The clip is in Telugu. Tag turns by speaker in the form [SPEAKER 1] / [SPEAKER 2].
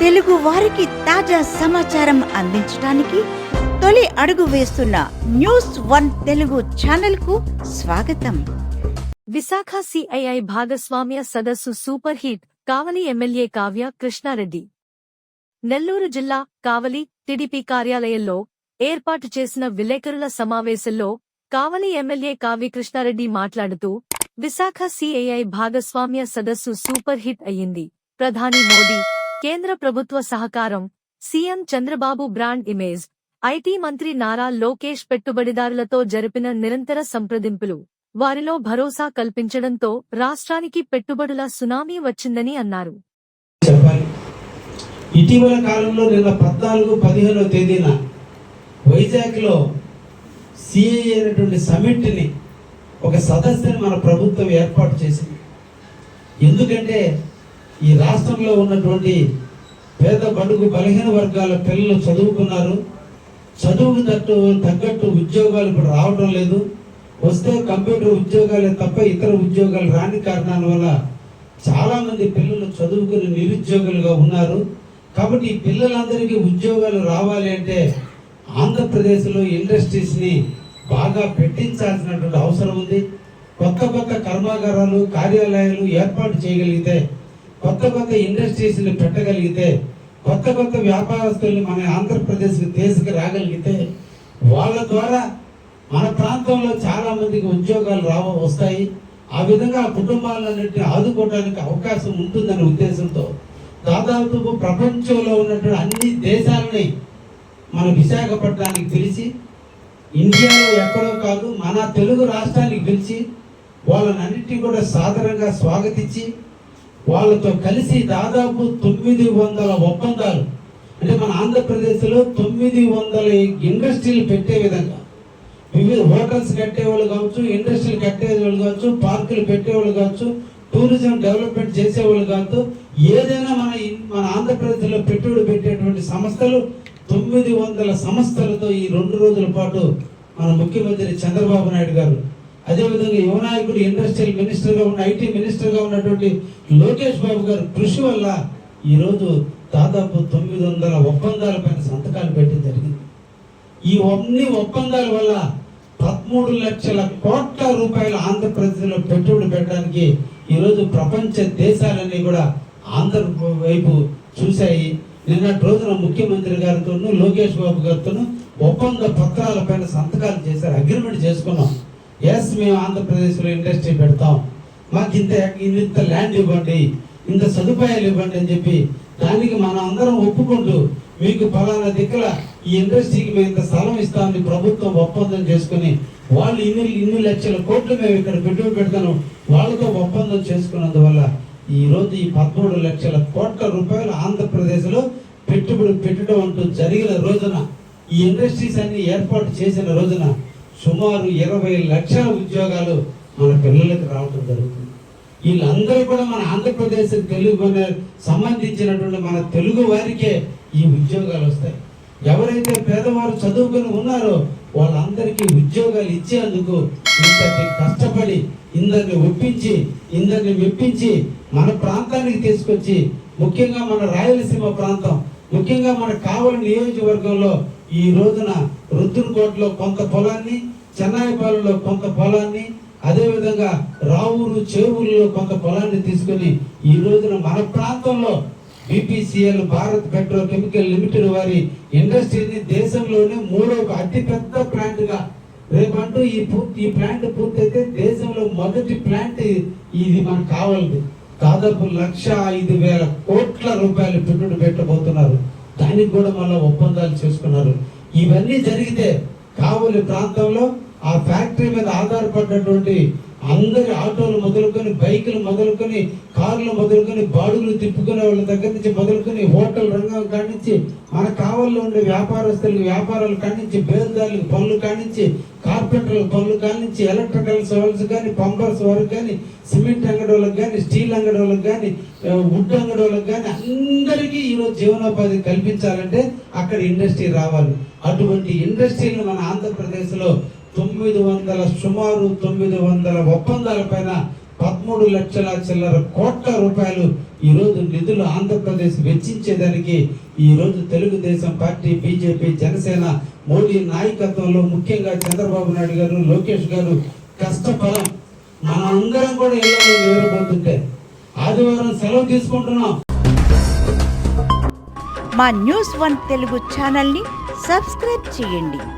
[SPEAKER 1] తెలుగు వారికి తాజా సమాచారం అందించడానికి తొలి అడుగు వేస్తున్న న్యూస్ వన్ తెలుగు ఛానల్కు స్వాగతం.
[SPEAKER 2] విశాఖ సిఐఐ భాగస్వామ్య సదస్సు super hit Kavali MLA Kavya Krishna Reddy. Nellore జిల్లా కావలి టిడిపి కార్యాలయంలో ఏర్పాటు చేసిన విలేకరుల సమావేశంలో కావలి ఎమ్మెల్యే కావ్య కృష్ణారెడ్డి మాట్లాడుతూ విశాఖ సిఐఐ భాగస్వామ్య సదస్సు సూపర్ హిట్ అయ్యింది. ప్రధాని మోడీ కేంద్ర ప్రభుత్వ సహకారం CM Chandrababu brand image IT మంత్రి నారా లోకేష్ పెట్టుబడిదారులతో జరిపిన నిరంతర సంప్రదింపులు వారిలో భరోసా కల్పించడంతో రాష్ట్రానికి పెట్టుబడుల సునామీ వచ్చిందని అన్నారు.
[SPEAKER 3] ఇటీవల కాలంలో నిన్న పద్నాలుగు పదిహేనో తేదీన వైజాగ్లో సిఐ అయినటువంటి సమిట్ని ఒక సదస్సుని మన ప్రభుత్వం ఏర్పాటు చేసింది. ఎందుకంటే ఈ రాష్ట్రంలో ఉన్నటువంటి పేద బడుగు బలహీన వర్గాల పిల్లలు చదువుకున్నారు. చదువుకు తట్టు తగ్గట్టు ఉద్యోగాలు ఇప్పుడు రావడం లేదు. వస్తే కంప్యూటర్ ఉద్యోగాలే తప్ప ఇతర ఉద్యోగాలు రాని కారణాల వల్ల చాలామంది పిల్లలు చదువుకుని నిరుద్యోగులుగా ఉన్నారు. కాబట్టి ఈ పిల్లలందరికీ ఉద్యోగాలు రావాలి అంటే ఆంధ్రప్రదేశ్లో ఇండస్ట్రీస్ని బాగా పెట్టించాల్సినటువంటి అవసరం ఉంది. కొత్త కొత్త కర్మాగారాలు కార్యాలయాలు ఏర్పాటు చేయగలిగితే కొత్త కొత్త ఇండస్ట్రీస్ని పెట్టగలిగితే కొత్త కొత్త వ్యాపారస్తుల్ని మన ఆంధ్రప్రదేశ్కి తీసుకు రాగలిగితే వాళ్ళ ద్వారా మన ప్రాంతంలో చాలా మందికి ఉద్యోగాలు రావ వస్తాయి. ఆ విధంగా కుటుంబాలన్నింటినీ ఆదుకోవడానికి అవకాశం ఉంటుందనే ఉద్దేశంతో దాదాపు ప్రపంచంలో ఉన్నటువంటి అన్ని దేశాలని మన విశాఖపట్నానికి పిలిచి ఇండియాలో ఎక్కడో కాదు మన తెలుగు రాష్ట్రానికి పిలిచి వాళ్ళనన్నిటినీ కూడా సాధారణంగా స్వాగతించి వాళ్ళతో కలిసి దాదాపు తొమ్మిది వందల ఒప్పందాలు. అంటే మన ఆంధ్రప్రదేశ్లో తొమ్మిది వందల ఇండస్ట్రీలు పెట్టే విధంగా. వివిధ హోటల్స్ కట్టేవాళ్ళు కావచ్చు ఇండస్ట్రీలు కట్టేవాళ్ళు కావచ్చు పార్కులు పెట్టేవాళ్ళు కావచ్చు టూరిజం డెవలప్మెంట్ చేసేవాళ్ళు కావచ్చు ఏదైనా మన మన ఆంధ్రప్రదేశ్లో పెట్టుబడి పెట్టేటువంటి సంస్థలు తొమ్మిది వందల సంస్థలతో ఈ రెండు రోజుల పాటు మన ముఖ్యమంత్రి చంద్రబాబు నాయుడు గారు అదేవిధంగా యువనాయకుడు ఇండస్ట్రియల్ మినిస్టర్గా ఉన్న ఐటీ మినిస్టర్గా ఉన్నటువంటి లోకేష్ బాబు గారు కృషి వల్ల ఈరోజు దాదాపు తొమ్మిది వందల ఒప్పందాల పైన సంతకాలు పెట్టడం జరిగింది. ఈ అన్ని ఒప్పందాల వల్ల పదమూడు లక్షల కోట్ల రూపాయలు ఆంధ్రప్రదేశ్లో పెట్టుబడి పెట్టడానికి ఈరోజు ప్రపంచ దేశాలన్నీ కూడా ఆంధ్ర వైపు చూశాయి. నిన్నటి రోజున ముఖ్యమంత్రి గారితోనూ లోకేష్ బాబు గారితోనూ ఒప్పంద పత్రాల పైన సంతకాలు చేశారు అగ్రిమెంట్ చేసుకున్నాం. ఎస్ మేము ఆంధ్రప్రదేశ్లో ఇండస్ట్రీ పెడతాం. మాకు ఇంత ఇంత ల్యాండ్ ఇవ్వండి ఇంత సదుపాయాలు ఇవ్వండి అని చెప్పి దానికి మనం అందరం ఒప్పుకుంటూ మీకు ఫలానా దిక్కుల ఈ ఇండస్ట్రీకి మేము ఇంత స్థలం ఇస్తామని ప్రభుత్వం ఒప్పందం చేసుకుని వాళ్ళు ఇన్ని ఇన్ని లక్షల కోట్లు మేము ఇక్కడ పెట్టుబడి పెడతాను వాళ్ళతో ఒప్పందం చేసుకున్నందువల్ల ఈరోజు ఈ పదమూడు లక్షల కోట్ల రూపాయలు ఆంధ్రప్రదేశ్లో పెట్టుబడి పెట్టడం అంటూ జరిగిన రోజున ఈ ఇండస్ట్రీస్ అన్ని ఏర్పాటు చేసిన రోజున సుమారు ఇరవై లక్షల ఉద్యోగాలు మన పిల్లలకు రావటం జరుగుతుంది. వీళ్ళందరూ కూడా మన ఆంధ్రప్రదేశ్ తెలుగు సంబంధించినటువంటి మన తెలుగు వారికే ఈ ఉద్యోగాలు వస్తాయి. ఎవరైతే పేదవారు చదువుకుని ఉన్నారో వాళ్ళందరికీ ఉద్యోగాలు ఇచ్చేందుకు ఇంతటి కష్టపడి ఇందరిని ఒప్పించి ఇందరిని మెప్పించి మన ప్రాంతానికి తీసుకొచ్చి ముఖ్యంగా మన రాయలసీమ ప్రాంతం ముఖ్యంగా మన కావలి నియోజకవర్గంలో ఈ రోజున రుద్దురుకోటలో కొంత పొలాన్ని చెన్నాయిపాలెంలో కొంత పొలాన్ని అదేవిధంగా రావూరు చేవూరులో కొంత పొలాన్ని తీసుకొని ఈ రోజున మన ప్రాంతంలో BPCL Bharat petro chemical limited వారి ఇండస్ట్రీని దేశంలోనే మూడవ అతిపెద్ద ప్లాంట్గా రేపంటూ ఈ పూర్తి ఈ ప్లాంట్ పూర్తయితే దేశంలో మొదటి ప్లాంట్ ఇది మనకు కావాలి దాదాపు లక్ష ఐదు వేల కోట్ల రూపాయలు పెట్టుబడి పెట్టబోతున్నారు. దానికి కూడా మళ్ళీ ఒప్పందాలు చేసుకున్నారు. ఇవన్నీ జరిగితే కావలి ప్రాంతంలో ఆ ఫ్యాక్టరీ మీద ఆధారపడినటువంటి అందరి ఆటోలు మొదలుకొని బైకులు మొదలుకొని కార్లు మొదలుకొని బాడుగులు తిప్పుకునే వాళ్ళ దగ్గర నుంచి మొదలుకొని హోటల్ రంగం కానించి మన కావల్లో ఉండే వ్యాపారస్తులకు వ్యాపారాలు కానించి బేల్దారులకు పనులు కానించి కార్పెంటర్ల పనులు కానించి ఎలక్ట్రికల్ సోల్స్ కానీ పంపర్స్ వరకు కానీ సిమెంట్ అంగడి వాళ్ళకి కానీ స్టీల్ అంగడి వాళ్ళకి కానీ వుడ్ అంగడి వాళ్ళకి కానీ అందరికీ ఈరోజు జీవనోపాధి కల్పించాలంటే అక్కడ ఇండస్ట్రీ రావాలి. అటువంటి ఇండస్ట్రీని మన ఆంధ్రప్రదేశ్లో తొమ్మిది వందల సుమారు తొమ్మిది వందల ఒప్పందాల పైన పదమూడు లక్షల చిల్లర కోట్ల రూపాయలు ఈరోజు నిధులు ఆంధ్రప్రదేశ్ వెచ్చించేదానికి ఈరోజు తెలుగుదేశం పార్టీ బీజేపీ జనసేన మోడీ నాయకత్వంలో ముఖ్యంగా చంద్రబాబు నాయుడు గారు లోకేష్ గారు కష్టఫలం. మన అందరం కూడా ఇళ్ళలో నిద్రపోతుంటే ఆదివారం సెలవు తీసుకుంటున్నాం.
[SPEAKER 1] మా న్యూస్ వన్ తెలుగు ఛానల్ని సబ్స్క్రైబ్ చేయండి.